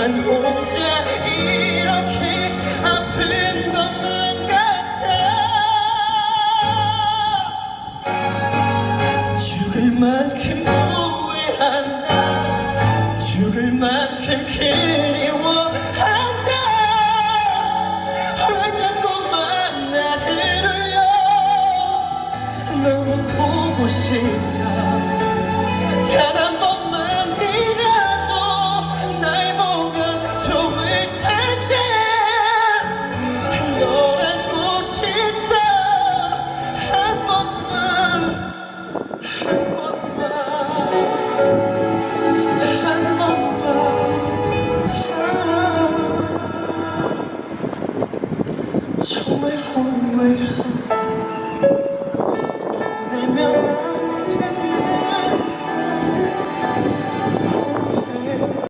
나만 혼자 이렇게 아픈 것만 같아? 죽을 만큼 후회한다. 죽을 만큼 그리워한다. 왜 자꾸만 나를 울려. 너무 보고 싶다. 단 away from